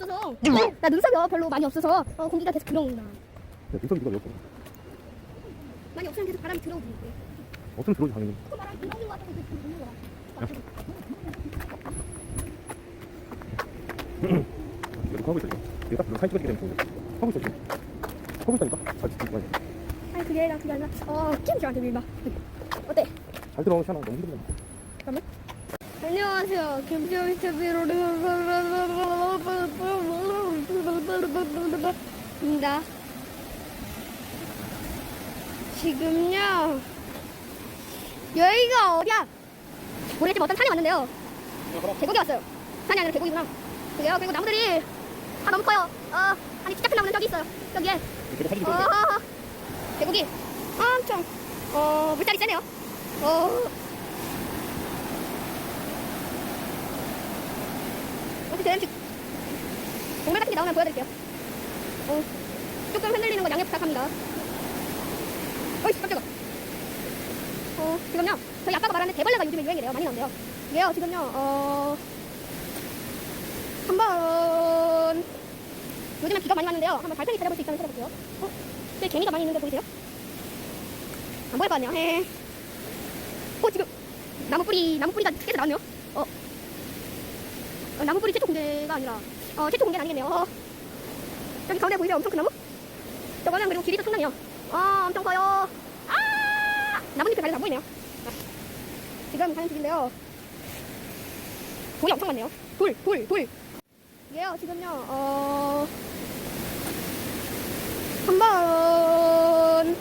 없어서 나 눈썹이 별로 많이 없어서 어, 공기가 계속 들어온다. 야, 눈썹이 누가 몇 번? 많이 없으면 계속 바람이 들어오고. 어떤 들어오지 당연히. 그 말랑 들어오는 거 같아서 계속 듣는 거야. 계속 하고 있어 지금. 내가 딱 사진 찍었기 때문에 좋은데. 하고 있어 지금. 하고 있다니까. 아 진짜 많이. 아니 그게 아니라 그게 아니라 어 김치한테 밀봐. 어때? 잘 들어가면 시원하 너무 힘들잖아. 잠깐만. 안녕하세요. 김지영 입니다. 지금요. 여기가 어디야? 모르겠지만 어떤 산에 왔는데요. 계곡에 왔어요. 산이 아니라 계곡이구나. 그게요. 그리고 나무들이 다 너무 커요. 어, 아니 진짜 큰 나무는 저기 있어요. 여기에. 어, 계곡이 엄청 어 물살이 세네요. 어. 어쨌든 동물 같은 게 나오면 보여드릴게요. 어, 조금 흔들리는 건 양해 부탁합니다. 어이 깜짝아. 어 지금요 저희 아빠가 말하는 대벌레가 요즘에 유행이래요. 많이 나온대요. 이게요 지금요 어 한번 요즘에 비가 많이 왔는데요. 한번 발팽이 찾아볼 수 있다면 찾아볼게요. 어? 제 개미가 많이 있는 거 보이세요? 안 보일 거 아니에요. 헤. 어, 지금 나무 뿌리, 나무 뿌리가 깨져 나왔네요. 어. 어, 나무 뿌리 최초 공개가 아니라, 어, 최초 공개는 아니겠네요. 어. 여기 가운데 보이세요? 엄청 큰 나무? 저거는 그리고 길이도 상당해요. 아, 엄청 커요. 아! 나뭇잎이 달려서 안 보이네요. 아. 지금 가는 중인데요. 돌이 엄청 많네요. 돌, 돌, 돌. 이게요, 지금요, 어, 한번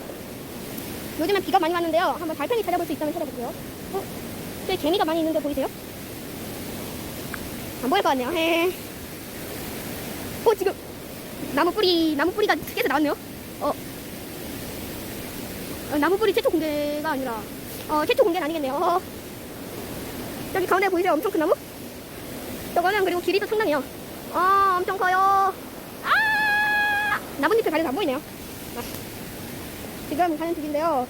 요즘엔 비가 많이 왔는데요. 한번 달팽이 찾아볼 수 있다면 찾아볼게요. 어? 제 개미가 많이 있는데 보이세요? 안 보일 것 같네요. 헤. 어 지금 나무 뿌리 나무 뿌리가 깨져 나왔네요. 어. 어, 나무 뿌리 최초 공개가 아니라 어 최초 공개는 아니겠네요. 어. 여기 가운데 보이세요? 엄청 큰 나무? 저거는 그리고 길이도 상당해요. 아 엄청 커요. 아 나뭇잎이 가려서 안 보이네요. 아. 지금 가는 중인데요.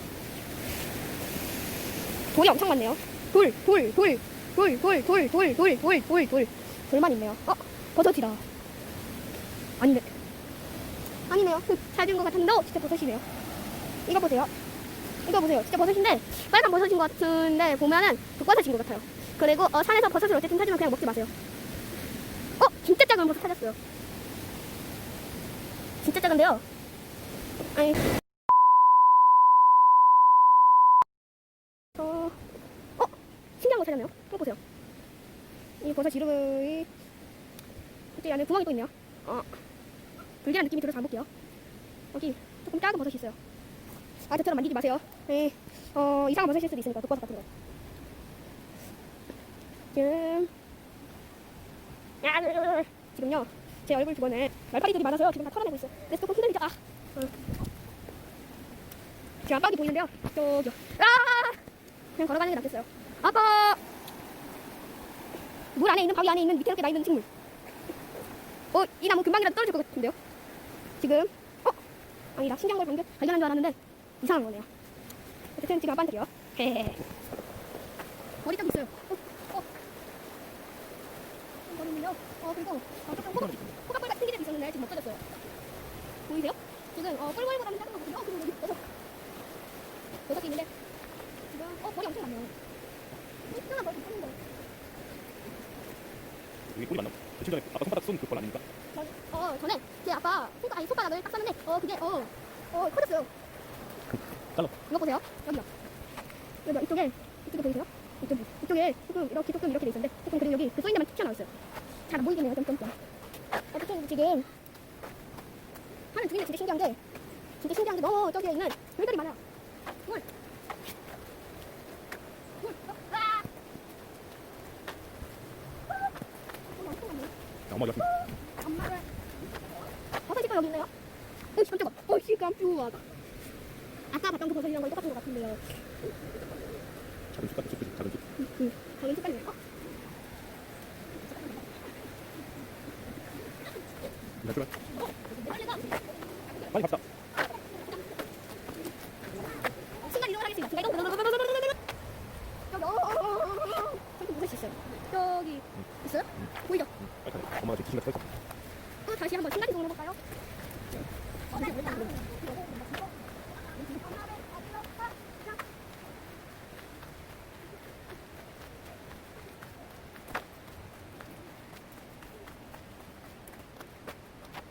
돌이 엄청 많네요. 돌, 돌, 돌, 돌, 돌, 돌, 돌, 돌, 돌, 돌, 돌. 돌만 있네요. 어, 버섯이다. 아니네. 아니네요. 잘된 것 같은데, 어, 진짜 버섯이네요. 이거 보세요. 이거 보세요. 진짜 버섯인데, 빨간 버섯인 것 같은데, 보면은 독버섯인 것 같아요. 그리고, 어, 산에서 버섯을 어쨌든 찾으면 그냥 먹지 마세요. 어, 진짜 작은 버섯 찾았어요. 진짜 작은데요. 아니. 어, 어, 신기한 거 찾았네요. 이거 보세요. 이 버섯 이름이 이제 안에 구멍이 또 있네요. 어, 불길한 느낌이 들어서 한번 볼게요. 여기 조금 작은 버섯이 있어요. 아, 저처럼 만지지 마세요. 네, 어, 이상한 버섯일 수도 있으니까 독버섯 같은 거. 지금, 야, 지금요. 제 얼굴 주변에 말파리들이 많아서요. 지금 다 털어내고 있어요. 그래서 조금 힘들죠. 아, 어. 제 압박이 보이는데요. 저기요. 아! 그냥 걸어가는 게 낫겠어요. 아까 물 안에 있는 바위 안에 있는 밑에 이렇게 나 있는 식물. 어, 이 나무 금방이라도 떨어질 것 같은데요. 지금 어, 아니다. 신기한 걸 발견, 발견한 줄 알았는데 이상한 거네요. 어쨌든 지금 아빠한테요. 헤헤. 머리 딱 있어요. 어, 어. 머리는요. 어, 그리고 어, 조금 호박, 호박벌 같은 게 있었는데 지금 없어졌어요. 보이세요? 지금 어, 꿀벌보다는 작은 거 같은데 어, 그리고 여기 버섯. 버섯이 있는데 지금 어, 머리 엄청 많네요. 이상한 머리 있는데 여기 꿀이 맞나? 며칠 전에 아까 손바닥 쏜 그걸 아닙니까? 저, 어, 저는 제 아빠 손가, 아니, 손바닥을 딱 쌌는데, 어, 그게, 어, 어, 커졌어요. 잘라. 이거 보세요. 여기요. 여기, 이쪽에, 이쪽에 보이세요? 이쪽, 이쪽에 조금, 이렇게, 조금 이렇게 돼 있는데, 조금 그리고 여기 그 쏘인 데만 툭 있어요. 잘 안 보이겠네요, 점점점. 어쨌든 지금, 하는 중인데 진짜 신기한 게, 진짜 신기한 게 너무 저기에 있는 돌들이 많아요. 물. 물. 어, 아! 어, 엄청 많네. 야, 엄마 여기 엄마를 버섯이 또 여기 있네요. 어이 깜짝아. 어이 깜짝아. 아까 봤던 그 버섯이랑 거의 똑같은 것 같은데요. 작은 숟갈 그치 작은 숟그 작은 색깔이네요. 어? 야, 그래. 빨리 가. 빨리 갑시다. 순간 이동을 하겠습니다. 제가 이동. 여기 어, 어, 어, 어, 어. 저기 버섯이 있어요. 여기 있어요? 보이죠? 빨리 가자. 엄마가 지금 기신같이 서 있어. 다시 한번 순간 이동을 해볼까요?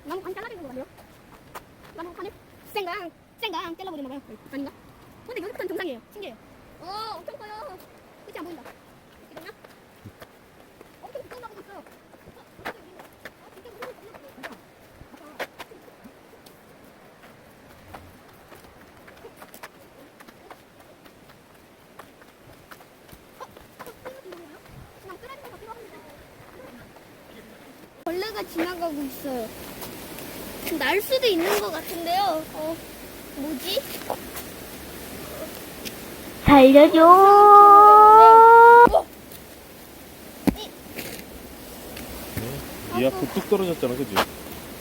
나무 같네요. 나무 관을 쌩강 쌩강 잘라버리나 봐요. 아닌가? 근데 여기부터는 정상이에요. 신기해요. 어, 엄청 커요. 끝이 안 보인다. 이거냐? 엄청 두꺼운 나무도 있어요. 어. 어. 벌레가 지나가고 있어요. 날 수도 있는 것 같은데요. 어, 뭐지? 살려줘. 어, 네 앞에 뚝 떨어졌잖아 그지?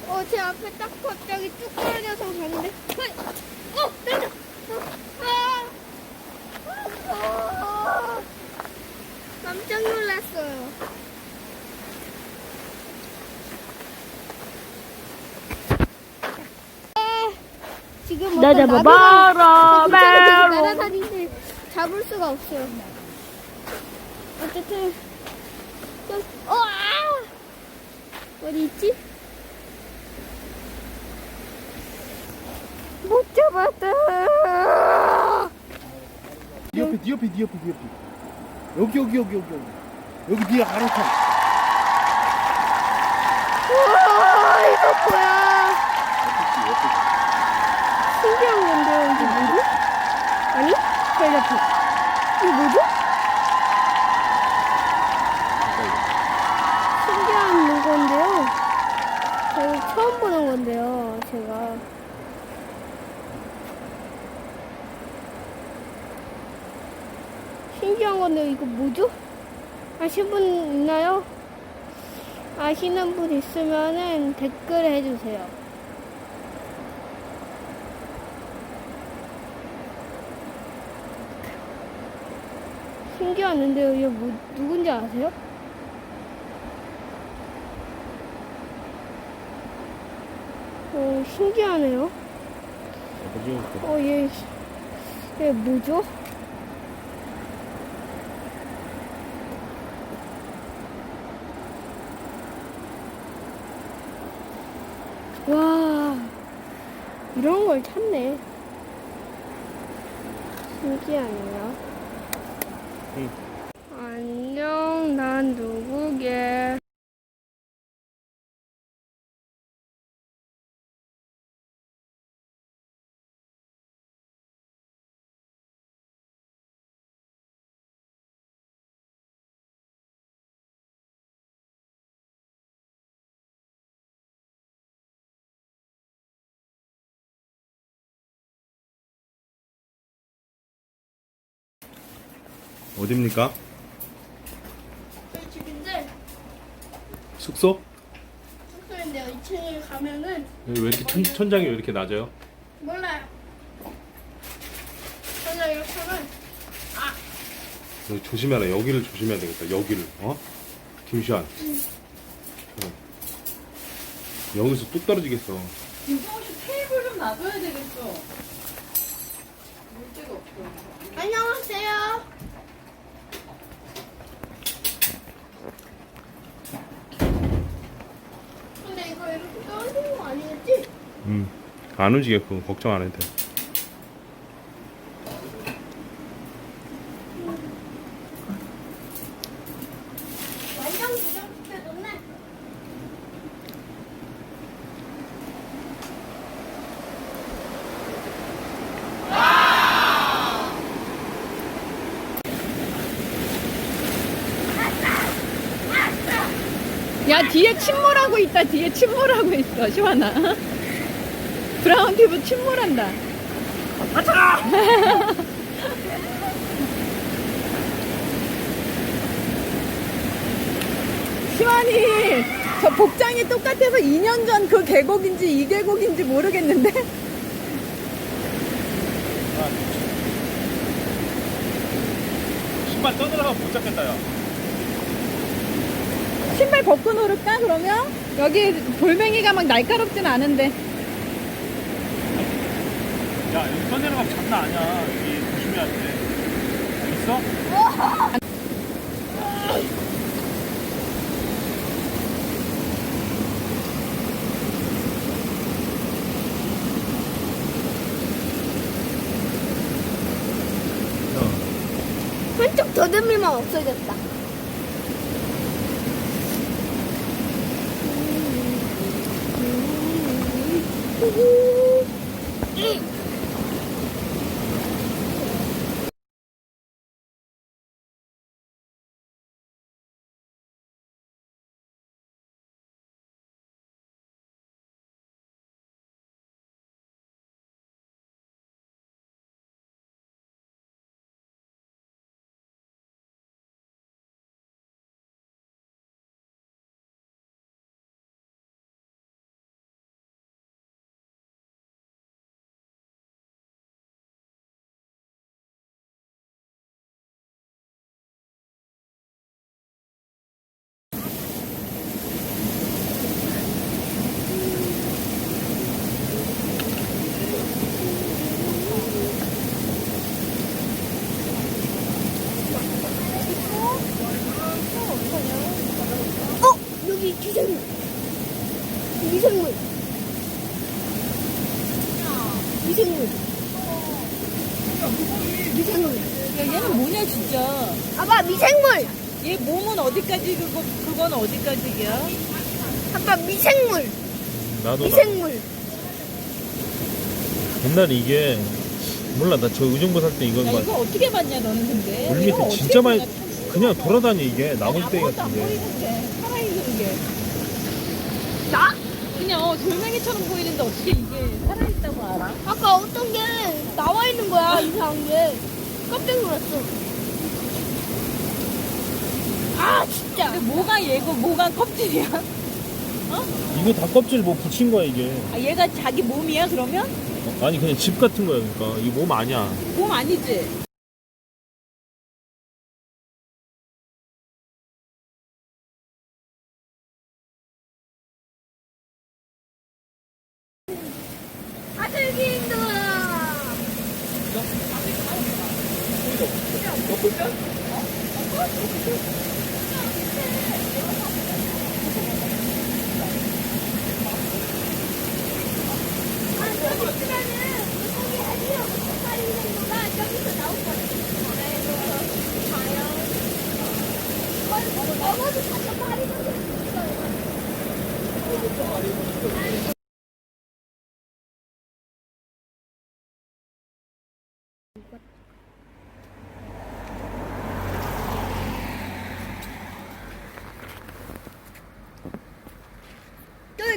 어, 제 앞에 딱 갑자기 쭉 떨어져서 가는데. 헐! 어, 떨어져! 어, 아! 아, 깜짝 놀랐어요. 아, 지금 어떤 계속 메롱. 날아다니는데 잡을 수가 없어요. 어쨌든 좀, 어, 아! 어디 있지? 못 잡았다. 네 옆에 네 옆에 네 옆에 네 옆에 여기 여기 여기 여기 여기 여기 네 아래쪽 우와, 이거 뭐야? 신기한 건데요, 이게 뭐지? 아니, 텔레포. 이게 뭐죠? 신기한 건데요. 저희 처음 보는 건데요, 제가. 신기한 건데 이거 뭐죠? 아시는 분 있나요? 아시는 분 있으면은 댓글 해주세요. 신기하는데요. 이게 뭐, 누군지 아세요? 어, 신기하네요. 어, 얘, 얘 뭐죠? 와, 이런 걸 찾네. 신기하네요. Peace. 어딥니까? 저희 집인데 숙소? 숙소인데요. 2층에 가면은 왜 이렇게 천, 천장이 왜 이렇게 낮아요? 몰라요. 저는 이렇게 하면 너 조심해라 여기를 조심해야 되겠다 여기를 어? 김시환 어. 여기서 뚝 떨어지겠어 김성호 씨 테이블 좀 놔둬야 되겠어. 물때가 없어. 안녕하세요. 근데 이거 이렇게 떨어지는 거 아니겠지? 움직여 그거 걱정 안 해도 돼. 야 뒤에 침몰 하고 있다. 뒤에 침몰하고 있어. 시원아. 브라운 피부 침몰한다. 시완이 저 복장이 똑같아서 2년 전 그 계곡인지 이 계곡인지 모르겠는데 신발 떠들어가면 못 잡겠다 야 신발 벗고 놀을까 그러면? 여기 돌멩이가 막 날카롭진 않은데 야 여기 떠내려가면 장난 아니야 여기 조심해야 돼 있어? 한쪽 더듬이만 없어졌다. 어? 기생물. 미생물. 미생물. 미생물. 야 얘는 뭐냐 진짜 아빠 미생물. 얘 몸은 어디까지 그거 그건 어디까지야? 아빠 미생물. 나도 미생물. 옛날에 이게 몰라 나 저 의정부 살 때 이거 야 막 이거 어떻게 봤냐 너는 근데 물 이거 밑에 어떻게 진짜 많이 그냥 돌아다니 이게 나무떼기 아무것도 안 같은데 보이는데 살아있는 게 나? 그냥 어, 돌멩이처럼 보이는데 어떻게 이게 살아있다고 알아? 아까 어떤 게 나와 있는 거야 이상한 게. 깜짝 놀랐어. 아 진짜. 근데 뭐가 얘고 뭐가 껍질이야? 이거 다 껍질 뭐 붙인 거야 이게 아, 얘가 자기 몸이야 그러면? 어, 아니 그냥 집 같은 거야 그러니까 이몸 아니야 몸 아니지?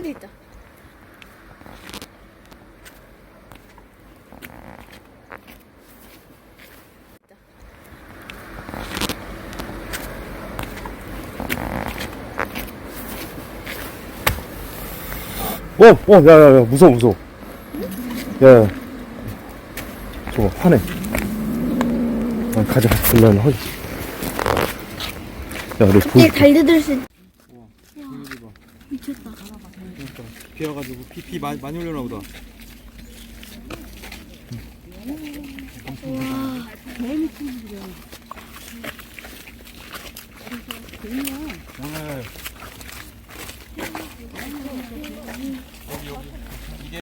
여기 있다. 어, 어, 야, 야, 야, 무서워, 무서워. 야, 야. 저거, 화내. 아, 가자, 와, 허리. 야, 우리 보, 얘 달려들 수. 비어가지고 피, 피 많이, 많이 올려나 보다.